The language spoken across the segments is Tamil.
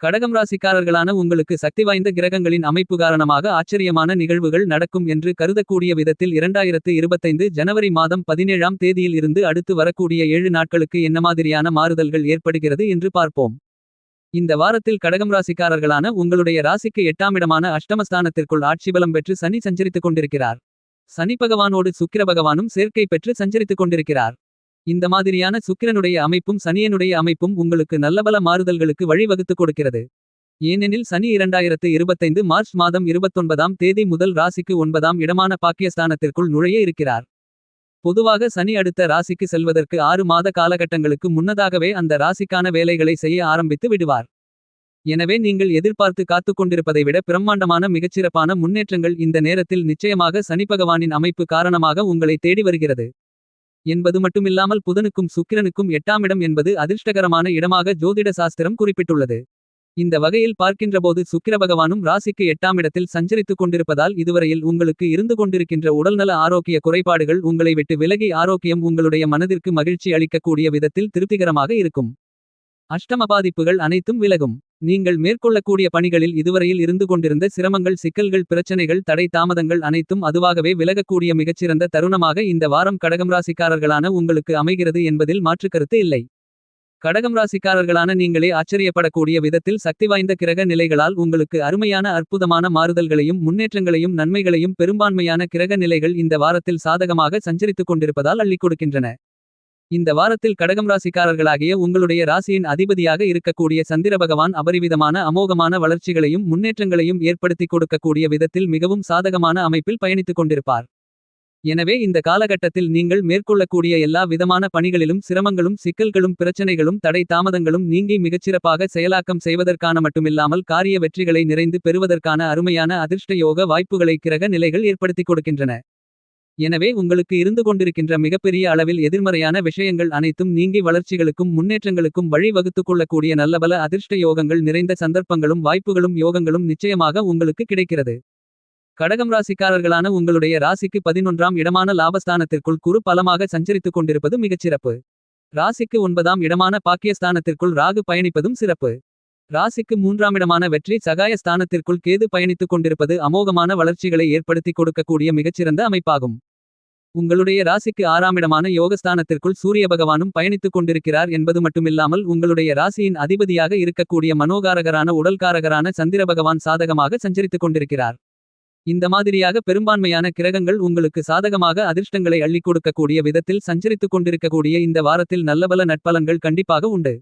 கடகம் ராசிக்காரர்களான உங்களுக்கு சக்தி வாய்ந்த கிரகங்களின் அமைப்பு காரணமாக ஆச்சரியமான நிகழ்வுகள் நடக்கும் என்று கருதக்கூடிய விதத்தில் 2025 ஜனவரி மாதம் பதினேழாம் தேதியில் இருந்து அடுத்து வரக்கூடிய ஏழு நாட்களுக்கு என்ன மாதிரியான மாறுதல்கள் ஏற்படுகிறது என்று பார்ப்போம். இந்த வாரத்தில் கடகம் ராசிக்காரர்களான உங்களுடைய ராசிக்கு எட்டாமிடமான அஷ்டமஸ்தானத்திற்குள் ஆட்சிபலம் பெற்று சனி சஞ்சரித்துக் கொண்டிருக்கிறார். சனி பகவானோடு சுக்கிர பகவானும் சேர்க்கை பெற்று சஞ்சரித்துக் கொண்டிருக்கிறார். இந்த மாதிரியான சுக்கிரனுடைய அமைப்பும் சனியனுடைய அமைப்பும் உங்களுக்கு நல்லபல மாறுதல்களுக்கு வழிவகுத்து கொடுக்கிறது. ஏனெனில் சனி 2025 மார்ச் மாதம் 29ஆம் தேதி முதல் ராசிக்கு ஒன்பதாம் இடமான பாக்கியஸ்தானத்திற்குள் நுழைய இருக்கிறார். பொதுவாக சனி அடுத்த ராசிக்கு செல்வதற்கு ஆறு மாத காலகட்டங்களுக்கு முன்னதாகவே அந்த ராசிக்கான வேலைகளை செய்ய ஆரம்பித்து விடுவார். எனவே நீங்கள் எதிர்பார்த்து காத்துக் கொண்டிருப்பதை விட பிரம்மாண்டமான மிகச்சிறப்பான முன்னேற்றங்கள் இந்த நேரத்தில் நிச்சயமாக சனிபகவானின் அமைப்பு காரணமாக உங்களை தேடி வருகிறது. என்பது மட்டுமில்லாமல் புதனுக்கும் சுக்கிரனுக்கும் எட்டாமிடம் என்பது அதிர்ஷ்டகரமான இடமாக ஜோதிட சாஸ்திரம் குறிப்பிட்டுள்ளது. இந்த வகையில் பார்க்கின்றபோது சுக்கிர பகவானும் ராசிக்கு எட்டாமிடத்தில் சஞ்சரித்துக் கொண்டிருப்பதால் இதுவரையில் உங்களுக்கு இருந்து கொண்டிருக்கின்ற உடல்நல ஆரோக்கிய குறைபாடுகள் உங்களை விட்டு விலகி ஆரோக்கியம் உங்களுடைய மனதிற்கு மகிழ்ச்சி அளிக்கக்கூடிய விதத்தில் திருப்திகரமாக இருக்கும். அஷ்டம பாதிப்புகள் அனைத்தும் விலகும். நீங்கள் மேற்கொள்ளக்கூடிய பணிகளில் இதுவரையில் இருந்து கொண்டிருந்த சிரமங்கள் சிக்கல்கள் பிரச்சனைகள் தடை தாமதங்கள் அனைத்தும் அதுவாகவே விலகக்கூடிய மிகச்சிறந்த தருணமாக இந்த வாரம் கடகம் ராசிக்காரர்களான உங்களுக்கு அமைகிறது என்பதில் மாற்றுக்கருத்து இல்லை. கடகம் ராசிக்காரர்களான நீங்களே ஆச்சரியப்படக்கூடிய விதத்தில் சக்தி வாய்ந்த கிரக நிலைகளால் உங்களுக்கு அருமையான அற்புதமான மாறுதல்களையும் முன்னேற்றங்களையும் நன்மைகளையும் பெரும்பான்மையான கிரக நிலைகள் இந்த வாரத்தில் சாதகமாக சஞ்சரித்துக் கொண்டிருப்பதால் அள்ளிக் கொடுக்கின்றன. இந்த வாரத்தில் கடகம் ராசிக்காரர்களாகிய உங்களுடைய ராசியின் அதிபதியாக இருக்கக்கூடிய சந்திர பகவான் அபரிவிதமான அமோகமான வளர்ச்சிகளையும் முன்னேற்றங்களையும் ஏற்படுத்திக் கொடுக்கக்கூடிய விதத்தில் மிகவும் சாதகமான அமைப்பில் பயணித்துக் கொண்டிருப்பார். எனவே இந்த காலகட்டத்தில் நீங்கள் மேற்கொள்ளக்கூடிய எல்லா விதமான பணிகளிலும் சிரமங்களும் சிக்கல்களும் பிரச்சனைகளும் தடை தாமதங்களும் நீங்கி மிகச்சிறப்பாக செயலாக்கம் செய்வதற்கான மட்டுமில்லாமல் காரிய வெற்றிகளை நிறைந்து பெறுவதற்கான அருமையான அதிர்ஷ்ட யோக வாய்ப்புகளை கிரக நிலைகள் ஏற்படுத்திக் கொடுக்கின்றன. எனவே உங்களுக்கு இருந்து கொண்டிருக்கின்ற மிகப்பெரிய அளவில் எதிர்மறையான விஷயங்கள் அனைத்தும் நீங்கி வளர்ச்சிகளுக்கும் முன்னேற்றங்களுக்கும் வழி வகுத்துக் கொள்ளக்கூடிய நல்லபல அதிர்ஷ்ட யோகங்கள் நிறைந்த சந்தர்ப்பங்களும் வாய்ப்புகளும் யோகங்களும் நிச்சயமாக உங்களுக்கு கிடைக்கிறது. கடகம் ராசிக்காரர்களான உங்களுடைய ராசிக்கு பதினொன்றாம் இடமான லாபஸ்தானத்திற்குள் குறு பலமாக சஞ்சரித்துக் கொண்டிருப்பது மிகச்சிறப்பு. ராசிக்கு ஒன்பதாம் இடமான பாக்கியஸ்தானத்திற்குள் ராகு பயணிப்பதும் சிறப்பு. ராசிக்கு மூன்றாம் இடமான வெற்றி சகாய ஸ்தானத்திற்குள் கேது பயணித்துக் கொண்டிருப்பது அமோகமான வளர்ச்சிகளை ஏற்படுத்திக் கொடுக்கக்கூடிய மிகச்சிறந்த அமைப்பாகும். உங்களுடைய ராசிக்கு ஆறாமிடமான யோகஸ்தானத்திற்குள் சூரிய பகவானும் பயணித்துக் கொண்டிருக்கிறார் என்பது மட்டுமில்லாமல் உங்களுடைய ராசியின் அதிபதியாக இருக்கக்கூடிய மனோகாரகரான உடல்காரகரான சந்திர பகவான் சாதகமாக சஞ்சரித்துக் கொண்டிருக்கிறார். இந்த மாதிரியாக பெரும்பான்மையான கிரகங்கள் உங்களுக்கு சாதகமாக அதிர்ஷ்டங்களை அள்ளிக் கொடுக்கக்கூடிய விதத்தில் சஞ்சரித்துக் கொண்டிருக்கக்கூடிய இந்த வாரத்தில் நல்லபல நட்பலன்கள் கண்டிப்பாக உண்டு.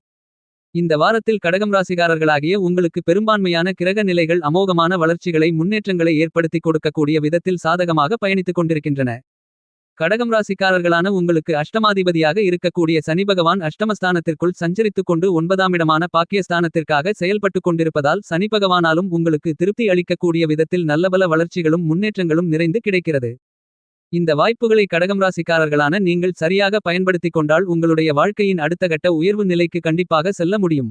இந்த வாரத்தில் கடகம் ராசிகாரர்களாகிய உங்களுக்கு பெரும்பான்மையான கிரக நிலைகள் அமோகமான வளர்ச்சிகளை முன்னேற்றங்களை ஏற்படுத்திக் கொடுக்கக்கூடிய விதத்தில் சாதகமாக பயணித்துக் கொண்டிருக்கின்றன. கடகம் ராசிக்காரர்களான உங்களுக்கு அஷ்டமாதிபதியாக இருக்கக்கூடிய சனி பகவான் அஷ்டமஸ்தானத்திற்குள் சஞ்சரித்துக் கொண்டு ஒன்பதாமிடமான பாக்கியஸ்தானத்திற்காக செயல்பட்டுக் கொண்டிருப்பதால் சனி பகவானாலும் உங்களுக்கு திருப்தி அளிக்கக்கூடிய விதத்தில் நல்லபல வளர்ச்சிகளும் முன்னேற்றங்களும் நிறைந்து கிடைக்கிறது. இந்த வாய்ப்புகளை கடகம் ராசிக்காரர்களான நீங்கள் சரியாக பயன்படுத்திக் கொண்டால் உங்களுடைய வாழ்க்கையின் அடுத்த கட்ட உயர்வு நிலைக்கு கண்டிப்பாக செல்ல முடியும்.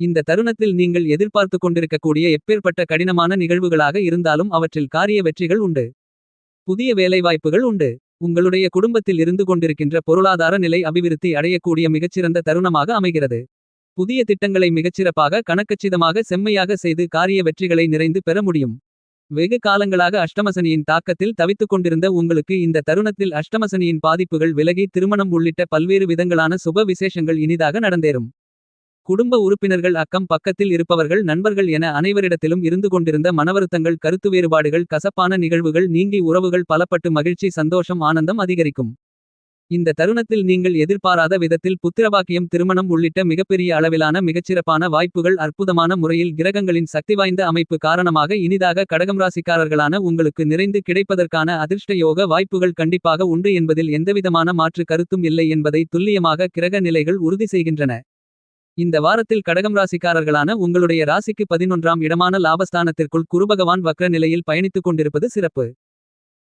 இந்த தருணத்தில் நீங்கள் எதிர்பார்த்துக் கொண்டிருக்கக்கூடிய எப்பேற்பட்ட கடினமான நிகழ்வுகளாக இருந்தாலும் அவற்றில் காரிய வெற்றிகள் உண்டு. புதிய வேலைவாய்ப்புகள் உண்டு. உங்களுடைய குடும்பத்தில் இருந்து கொண்டிருக்கின்ற பொருளாதார நிலை அபிவிருத்தி அடையக்கூடிய மிகச்சிறந்த தருணமாக அமைகிறது. புதிய திட்டங்களை மிகச்சிறப்பாக கணக்கச்சிதமாக செம்மையாக செய்து காரிய வெற்றிகளை நிறைந்து பெற முடியும். வெகு காலங்களாக அஷ்டமசனியின் தாக்கத்தில் தவித்துக் கொண்டிருந்த உங்களுக்கு இந்த தருணத்தில் அஷ்டமசனியின் பாதிப்புகள் விலகி திருமணம் உள்ளிட்ட பல்வேறு விதங்களான சுப விசேஷங்கள் இனிதாக நடந்தேறும். குடும்ப உறுப்பினர்கள் அக்கம் பக்கத்தில் இருப்பவர்கள் நண்பர்கள் என அனைவரிடத்திலும் இருந்து கொண்டிருந்த மனவருத்தங்கள் கருத்து வேறுபாடுகள் கசப்பான நிகழ்வுகள் நீங்கி உறவுகள் பலப்பட்டு மகிழ்ச்சி சந்தோஷம் ஆனந்தம் அதிகரிக்கும். இந்த தருணத்தில் நீங்கள் எதிர்பாராத விதத்தில் புத்திரவாக்கியம் திருமணம் உள்ளிட்ட மிகப்பெரிய அளவிலான மிகச்சிறப்பான வாய்ப்புகள் அற்புதமான முறையில் கிரகங்களின் சக்திவாய்ந்த அமைப்பு காரணமாக இனிதாக கடகம் ராசிக்காரர்களான உங்களுக்கு நிறைந்து கிடைப்பதற்கான அதிர்ஷ்ட யோக வாய்ப்புகள் கண்டிப்பாக உண்டு என்பதில் எந்தவிதமான மாற்று கருத்தும் இல்லை என்பதை துல்லியமாக கிரக நிலைகள் உறுதி செய்கின்றன. இந்த வாரத்தில் கடகம் ராசிக்காரர்களான உங்களுடைய ராசிக்கு பதினொன்றாம் இடமான லாபஸ்தானத்திற்குள் குருபகவான் வக்ர நிலையில் பயணித்துக் கொண்டிருப்பது சிறப்பு.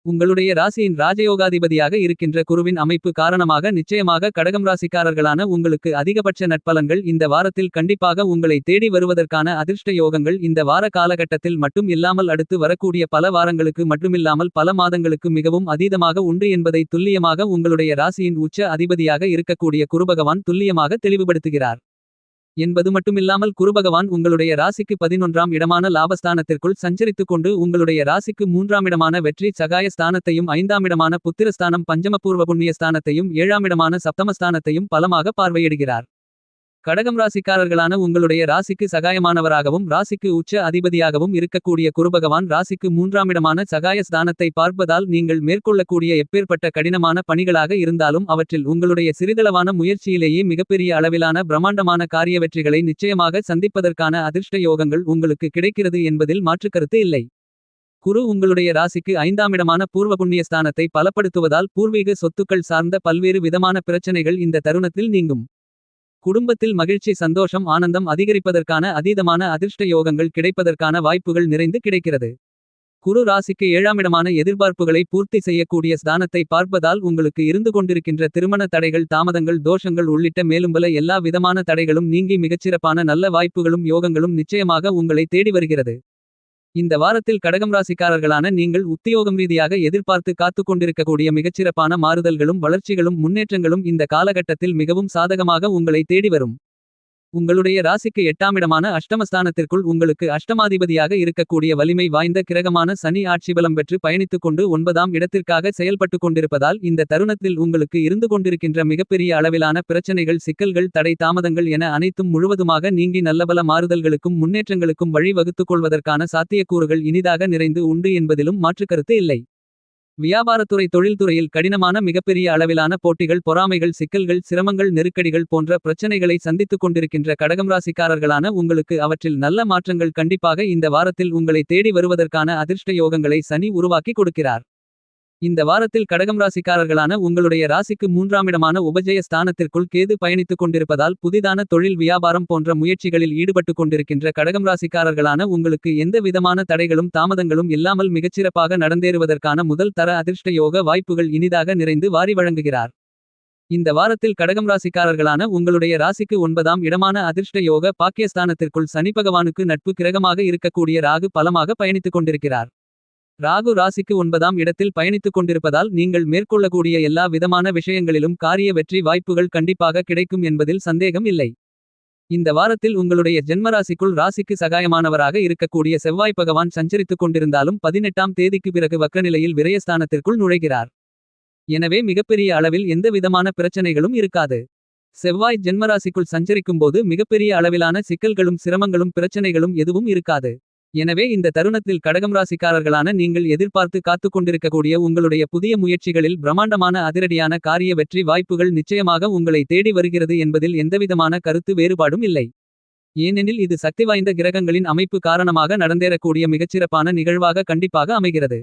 உங்களுடைய ராசியின் ராஜயோகாதிபதியாக இருக்கின்ற குருவின் அமைப்பு காரணமாக நிச்சயமாக கடகம் ராசிக்காரர்களான உங்களுக்கு அதிகபட்ச நட்பலன்கள் இந்த வாரத்தில் கண்டிப்பாக உங்களை தேடி வருவதற்கான அதிர்ஷ்ட யோகங்கள் இந்த வார காலகட்டத்தில் மட்டும் இல்லாமல் அடுத்து வரக்கூடிய பல வாரங்களுக்கு மட்டுமில்லாமல் பல மாதங்களுக்கு மிகவும் அதீதமாக உண்டு என்பதை துல்லியமாக உங்களுடைய ராசியின் உச்ச அதிபதியாக இருக்கக்கூடிய குருபகவான் துல்லியமாக தெளிவுபடுத்துகிறார். என்பது மட்டுமில்லாமல் குருபகவான் உங்களுடைய ராசிக்கு பதினொன்றாம் இடமான லாபஸ்தானத்திற்குள் சஞ்சரித்துக் கொண்டு உங்களுடைய ராசிக்கு மூன்றாம் இடமான வெற்றி சகாய ஸ்தானத்தையும் ஐந்தாம் இடமான புத்திரஸ்தானம் பஞ்சமபூர்வ புண்ணிய ஸ்தானத்தையும் ஏழாம் இடமான சப்தமஸ்தானத்தையும் பலமாக பார்வையிடுகிறார். கடகம் ராசிக்காரர்களான உங்களுடைய ராசிக்கு சகாயமானவராகவும் ராசிக்கு உச்ச அதிபதியாகவும் இருக்கக்கூடிய குருபகவான் ராசிக்கு மூன்றாம் இடமான சகாய ஸ்தானத்தை பார்ப்பதால் நீங்கள் மேற்கொள்ளக்கூடிய எப்பேற்பட்ட கடினமான பணிகளாக இருந்தாலும் அவற்றில் உங்களுடைய சிறிதளவான முயற்சியிலேயே மிகப்பெரிய அளவிலான பிரம்மாண்டமான காரிய வெற்றிகளை நிச்சயமாக சந்திப்பதற்கான அதிர்ஷ்ட யோகங்கள் உங்களுக்கு கிடைக்கிறது என்பதில் மாற்றுக்கருத்து இல்லை. குரு உங்களுடைய ராசிக்கு ஐந்தாம் இடமான பூர்வ புண்ணிய ஸ்தானத்தை பலப்படுத்துவதால் பூர்வீக சொத்துக்கள் சார்ந்த பல்வேறு விதமான பிரச்சனைகள் இந்த தருணத்தில் நீங்கும். குடும்பத்தில் மகிழ்ச்சி சந்தோஷம் ஆனந்தம் அதிகரிப்பதற்கான அதீதமான அதிர்ஷ்ட யோகங்கள் கிடைப்பதற்கான வாய்ப்புகள் நிறைந்து கிடைக்கிறது. குரு ராசிக்கு ஏழாமிடமான எதிர்பார்ப்புகளை பூர்த்தி செய்யக்கூடிய ஸ்தானத்தை பார்ப்பதால் உங்களுக்கு இருந்து கொண்டிருக்கின்ற திருமண தடைகள் தாமதங்கள் தோஷங்கள் உள்ளிட்ட மேலும்பல எல்லா விதமான தடைகளும் நீங்கி மிகச்சிறப்பான நல்ல வாய்ப்புகளும் யோகங்களும் நிச்சயமாக உங்களை தேடி வருகிறது. இந்த வாரத்தில் கடகம் ராசிக்காரர்களான நீங்கள் உத்தியோகம் ரீதியாக எதிர்பார்த்து காத்து கொண்டிருக்கக்கூடிய மிகச்சிறப்பான மாறுதல்களும் வளர்ச்சிகளும் முன்னேற்றங்களும் இந்த காலகட்டத்தில் மிகவும் சாதகமாக உங்களை தேடி வரும். உங்களுடைய ராசிக்கு எட்டாமிடமான அஷ்டமஸ்தானத்திற்குள் உங்களுக்கு அஷ்டமாதிபதியாக இருக்கக்கூடிய வலிமை வாய்ந்த கிரகமான சனி ஆட்சிபலம் பெற்று பயணித்துக் கொண்டு ஒன்பதாம் இடத்திற்காக செயல்பட்டு கொண்டிருப்பதால் இந்த தருணத்தில் உங்களுக்கு இருந்து கொண்டிருக்கின்ற மிகப்பெரிய அளவிலான பிரச்சனைகள் சிக்கல்கள் தடை தாமதங்கள் என அனைத்தும் முழுவதுமாக நீங்கி நல்லபல மாறுதல்களுக்கும் முன்னேற்றங்களுக்கும் வழி வகுத்துக் கொள்வதற்கான சாத்தியக்கூறுகள் இனிதாக நிறைந்து உண்டு என்பதிலும் மாற்றுக்கருத்து இல்லை. வியாபாரத்துறை தொழில்துறையில் கடினமான மிகப்பெரிய அளவிலான போட்டிகள் பொறாமைகள் சிக்கல்கள் சிரமங்கள் நெருக்கடிகள் போன்ற பிரச்சனைகளை சந்தித்துக் கொண்டிருக்கின்ற கடகம் ராசிக்காரர்களான உங்களுக்கு அவற்றில் நல்ல மாற்றங்கள் கண்டிப்பாக இந்த வாரத்தில் உங்களை தேடி வருவதற்கான அதிர்ஷ்ட யோகங்களை சனி உருவாக்கி கொடுக்கிறார். இந்த வாரத்தில் கடகம் ராசிக்காரர்களான உங்களுடைய ராசிக்கு மூன்றாம் இடமான உபஜய ஸ்தானத்திற்குள் கேது பயணித்துக் கொண்டிருப்பதால் புதிதான தொழில் வியாபாரம் போன்ற முயற்சிகளில் ஈடுபட்டுக் கொண்டிருக்கின்ற கடகம் ராசிக்காரர்களான உங்களுக்கு எந்த விதமான தடைகளும் தாமதங்களும் இல்லாமல் மிகச்சிறப்பாக நடந்தேறுவதற்கான முதல் தர அதிர்ஷ்ட யோக வாய்ப்புகள் இனிதாக நிறைந்து வாரி வழங்குகிறார். இந்த வாரத்தில் கடகம் ராசிக்காரர்களான உங்களுடைய ராசிக்கு ஒன்பதாம் இடமான அதிர்ஷ்ட யோக பாக்கியஸ்தானத்திற்குள் சனி பகவானுக்கு நட்பு கிரகமாக இருக்கக்கூடிய ராகு பலமாக பயணித்துக் கொண்டிருக்கிறார். ராகு ராசிக்கு ஒன்பதாம் இடத்தில் பயணித்துக் கொண்டிருப்பதால் நீங்கள் மேற்கொள்ளக்கூடிய எல்லா விதமான விஷயங்களிலும் காரிய வெற்றி வாய்ப்புகள் கண்டிப்பாக கிடைக்கும் என்பதில் சந்தேகம் இல்லை. இந்த வாரத்தில் உங்களுடைய ஜென்மராசிக்குள் ராசிக்கு சகாயமானவராக இருக்கக்கூடிய செவ்வாய் பகவான் சஞ்சரித்துக் கொண்டிருந்தாலும் பதினெட்டாம் தேதிக்கு பிறகு வக்கநிலையில் விரயஸ்தானத்திற்குள் நுழைகிறார். எனவே மிகப்பெரிய அளவில் எந்த விதமான பிரச்சனைகளும் இருக்காது. செவ்வாய் ஜென்மராசிக்குள் சஞ்சரிக்கும்போது மிகப்பெரிய அளவிலான சிக்கல்களும் சிரமங்களும் பிரச்சனைகளும் எதுவும் இருக்காது. எனவே இந்த தருணத்தில் கடகம் ராசிக்காரர்களான நீங்கள் எதிர்பார்த்து காத்துக் கொண்டிருக்கக்கூடிய உங்களுடைய புதிய முயற்சிகளில் பிரம்மாண்டமான அதிரடியான காரிய வெற்றி வாய்ப்புகள் நிச்சயமாக உங்களை தேடி வருகிறது என்பதில் எந்தவிதமான கருத்து வேறுபாடும் இல்லை. ஏனெனில் இது சக்திவாய்ந்த கிரகங்களின் அமைப்பு காரணமாக நடந்தேறக்கூடிய மிகச்சிறப்பான நிகழ்வாக கண்டிப்பாக அமைகிறது.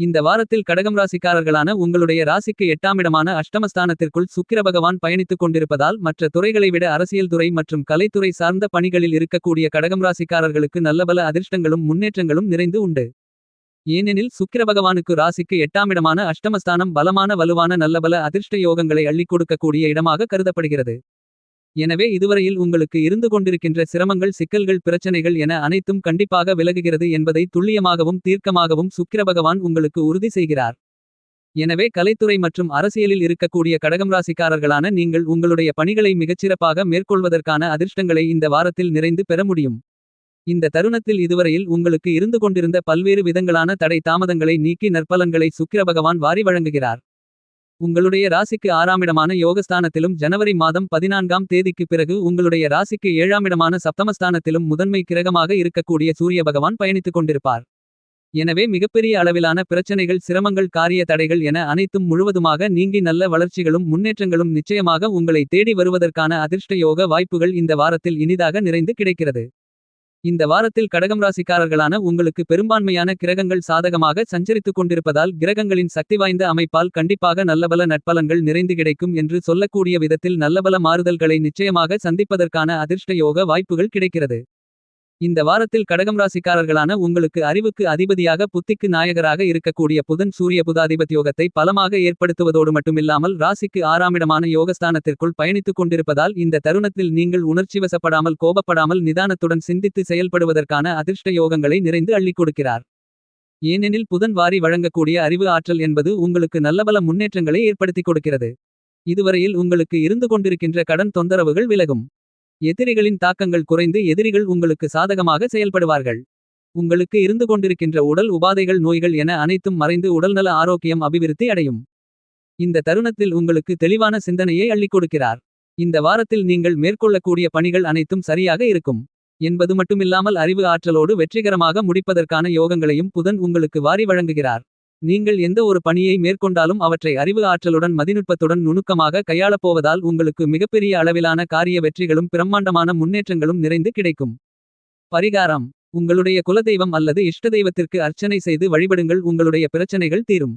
இந்த வாரத்தில் கடகம் ராசிக்காரர்களான உங்களுடைய ராசிக்கு எட்டாமிடமான அஷ்டமஸ்தானத்திற்குள் சுக்கிர பகவான் பயணித்துக் கொண்டிருப்பதால் மற்ற துறைகளை விட அரசியல் துறை மற்றும் கலைத்துறை சார்ந்த பணிகளில் இருக்கக்கூடிய கடகம் ராசிக்காரர்களுக்கு நல்லபல அதிர்ஷ்டங்களும் முன்னேற்றங்களும் நிறைந்து உண்டு. ஏனெனில் சுக்கிர பகவானுக்கு ராசிக்கு எட்டாமிடமான அஷ்டமஸ்தானம் பலமான வலுவான நல்லபல அதிர்ஷ்ட யோகங்களை அள்ளிக் கொடுக்கக்கூடிய இடமாக கருதப்படுகிறது. எனவே இதுவரையில் உங்களுக்கு இருந்து கொண்டிருக்கின்ற சிரமங்கள் சிக்கல்கள் பிரச்சனைகள் என அனைத்தும் கண்டிப்பாக விலகுகிறது என்பதை துல்லியமாகவும் தீர்க்கமாகவும் சுக்கிரபகவான் உங்களுக்கு உறுதி செய்கிறார். எனவே கலைத்துறை மற்றும் அரசியலில் இருக்கக்கூடிய கடகம் ராசிக்காரர்களான நீங்கள் உங்களுடைய பணிகளை மிகச்சிறப்பாக மேற்கொள்வதற்கான அதிர்ஷ்டங்களை இந்த வாரத்தில் நிறைந்து பெற முடியும். இந்த தருணத்தில் இதுவரையில் உங்களுக்கு இருந்து கொண்டிருந்த பல்வேறு விதங்களான தடை தாமதங்களை நீக்கி நற்பலன்களை சுக்கிரபகவான் வாரி வழங்குகிறார். உங்களுடைய ராசிக்கு ஆறாமிடமான யோகஸ்தானத்திலும் ஜனவரி மாதம் பதினான்காம் தேதிக்கு பிறகு உங்களுடைய ராசிக்கு ஏழாமிடமான சப்தமஸ்தானத்திலும் முதன்மை கிரகமாக இருக்கக்கூடிய சூரிய பகவான் பயணித்துக் கொண்டிருப்பார். எனவே மிகப்பெரிய அளவிலான பிரச்சனைகள் சிரமங்கள் காரிய தடைகள் என அனைத்தும் முழுவதுமாக நீங்கி நல்ல வளர்ச்சிகளும் முன்னேற்றங்களும் நிச்சயமாக உங்களை தேடி வருவதற்கான அதிர்ஷ்ட யோக வாய்ப்புகள் இந்த வாரத்தில் இனிதாக நிறைந்து கிடைக்கிறது. இந்த வாரத்தில் கடகம் ராசிக்காரர்களான உங்களுக்கு பெரும்பான்மையான கிரகங்கள் சாதகமாக சஞ்சரித்துக் கொண்டிருப்பதால் கிரகங்களின் சக்தி வாய்ந்த அமைப்பால் கண்டிப்பாக நல்லபல நட்பலன்கள் நிறைந்து கிடைக்கும் என்று சொல்லக்கூடிய விதத்தில் நல்லபல மாறுதல்களை நிச்சயமாக சந்திப்பதற்கான அதிர்ஷ்ட யோக வாய்ப்புகள் கிடைக்கிறது. இந்த வாரத்தில் கடகம் ராசிக்காரர்களான உங்களுக்கு அறிவுக்கு அதிபதியாக புத்திக்கு நாயகராக இருக்கக்கூடிய புதன் சூரிய புதாதிபத் யோகத்தை பலமாக ஏற்படுத்துவதோடு மட்டுமில்லாமல் ராசிக்கு ஆறாமிடமான யோகஸ்தானத்திற்குள் பயணித்துக் கொண்டிருப்பதால் இந்த தருணத்தில் நீங்கள் உணர்ச்சிவசப்படாமல் கோபப்படாமல் நிதானத்துடன் சிந்தித்து செயல்படுவதற்கான அதிர்ஷ்ட யோகங்களை நிறைந்து அள்ளிக் கொடுக்கிறார். ஏனெனில் புதன் வாரி வழங்கக்கூடிய அறிவு ஆற்றல் என்பது உங்களுக்கு நல்லபல முன்னேற்றங்களை ஏற்படுத்திக் கொடுக்கிறது. இதுவரையில் உங்களுக்கு இருந்து கொண்டிருக்கின்ற கடன் தொந்தரவுகள் விலகும். எதிரிகளின் தாக்கங்கள் குறைந்து எதிரிகள் உங்களுக்கு சாதகமாக செயல்படுவார்கள். உங்களுக்கு இருந்து கொண்டிருக்கின்ற உடல் உபாதைகள் நோய்கள் என அனைத்தும் மறைந்து உடல்நல ஆரோக்கியம் அபிவிருத்தி அடையும். இந்த தருணத்தில் உங்களுக்கு தெளிவான சிந்தனையை அள்ளிக் கொடுக்கிறார். இந்த வாரத்தில் நீங்கள் மேற்கொள்ளக்கூடிய பணிகள் அனைத்தும் சரியாக இருக்கும். என்பது மட்டுமில்லாமல் அறிவு ஆற்றலோடு வெற்றிகரமாக முடிப்பதற்கான யோகங்களையும் புதன் உங்களுக்கு வாரி வழங்குகிறார். நீங்கள் எந்த ஒரு பணியை மேற்கொண்டாலும் அவற்றை அறிவு ஆற்றலுடன் மதிநுட்பத்துடன் நுணுக்கமாக கையாளப் போவதால் உங்களுக்கு மிகப்பெரிய அளவிலான காரிய வெற்றிகளும் பிரம்மாண்டமான முன்னேற்றங்களும் நிறைந்து கிடைக்கும். பரிகாரம் உங்களுடைய குலதெய்வம் அல்லது இஷ்ட தெய்வத்திற்கு அர்ச்சனை செய்து வழிபடுங்கள் உங்களுடைய பிரச்சனைகள் தீரும்.